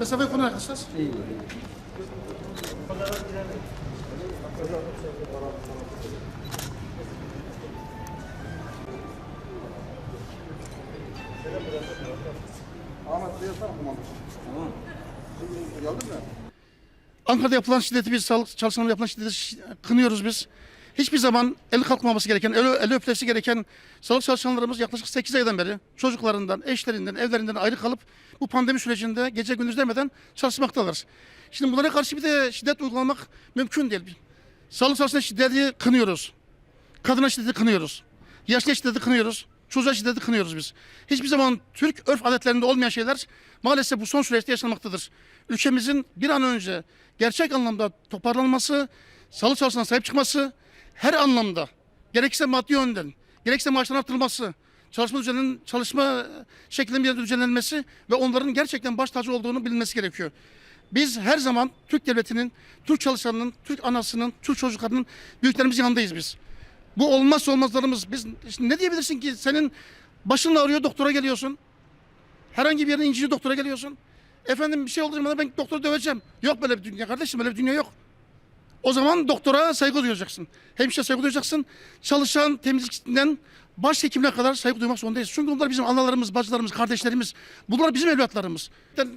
Mesafe koyun arkadaşlar. İyi. Ankara'da yapılan şiddeti biz sağlık çalışanlarına yapılan şiddeti şi- kınıyoruz biz. Hiçbir zaman eli kalkmaması gereken, eli, eli öpülesi gereken sağlık çalışanlarımız yaklaşık 8 aydan beri çocuklarından, eşlerinden, evlerinden ayrı kalıp bu pandemi sürecinde gece gündüz demeden çalışmaktalar. Şimdi bunlara karşı bir de şiddet uygulamak mümkün değil. Sağlık çalışanlarına şiddeti kınıyoruz. Kadına şiddeti kınıyoruz. Yaşlı şiddeti kınıyoruz. Çocuğa şiddeti kınıyoruz biz. Hiçbir zaman Türk örf adetlerinde olmayan şeyler maalesef bu son süreçte yaşanmaktadır. Ülkemizin bir an önce gerçek anlamda toparlanması, sağlık çalışanına sahip çıkması, her anlamda gerekse maddi yönden, gerekse maaşların artırılması, çalışma düzeninin çalışma şeklinin bir yerde düzenlenmesi ve onların gerçekten baş tacı olduğunu bilinmesi gerekiyor. Biz her zaman Türk devletinin, Türk çalışanının, Türk anasının, Türk çocuklarının büyüklerimizin yanındayız biz. Bu olmazsa olmazlarımız. Biz işte ne diyebilirsin ki senin başın ağrıyor doktora geliyorsun. Herhangi bir yerin inciri doktora geliyorsun. Efendim bir şey olduğu zaman ben doktoru döveceğim. Yok böyle bir dünya kardeşim böyle bir dünya yok. O zaman doktora saygı duyacaksın. Hemşire saygı duyacaksın. Çalışan temizlikçisinden baş hekimine kadar saygı duymak zorundayız. Çünkü bunlar bizim analarımız, bacılarımız, kardeşlerimiz. Bunlar bizim evlatlarımız. Yani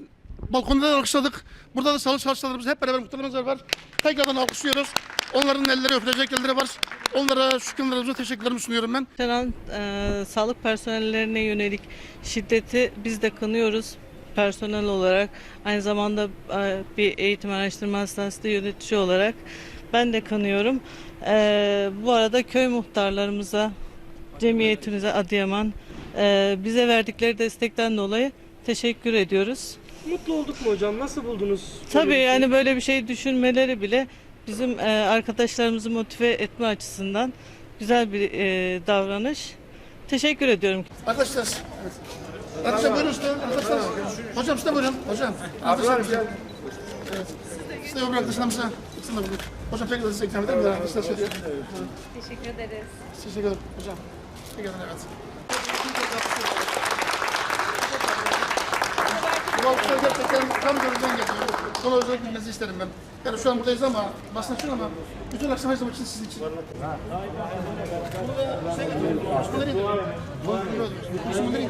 balkonda da alkışladık. Burada da sağlık çalışanlarımız hep beraber muhtarımızlar var. Tekrardan alkışlıyoruz. Onların elleri öpülecek elleri var. Onlara şükranlarımızı, teşekkürlerimi sunuyorum ben. Yaşanan e, sağlık personellerine yönelik şiddeti biz de kınıyoruz personel olarak. Aynı zamanda e, bir eğitim araştırma hastanesi de yönetici olarak ben de kanıyorum. E, bu arada köy muhtarlarımıza, cemiyetimize Adıyaman e, bize verdikleri destekten dolayı teşekkür ediyoruz. Mutlu olduk mu hocam? Nasıl buldunuz? Tabii Böyle şey? yani böyle bir şey düşünmeleri bile bizim arkadaşlarımızı motive etme açısından güzel bir davranış. Teşekkür ediyorum. Arkadaşlar. Evet. Arkadaşlar buyurun usta. Arkadaşlar. Hocam size buyurun. Hocam. Arkadaşlar. Evet. Size öbür arkadaşlarımıza. Size de buyurun. Hocam tekrar size ikram ederim. Arkadaşlar söylüyor. Teşekkür ederiz. Teşekkür ederim hocam. Teşekkür ederim evet. Bu alkışlar gerçekten tam gözden geliyor. Sonra özellikle bilmenizi isterim ben. Yani şu an buradayız ama basın açıyor ama bütün akşam her zaman için sizin için. Burada şey getiriyorum. Osman nereye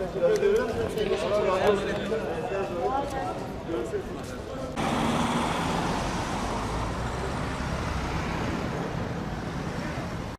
Teşekkür ederim.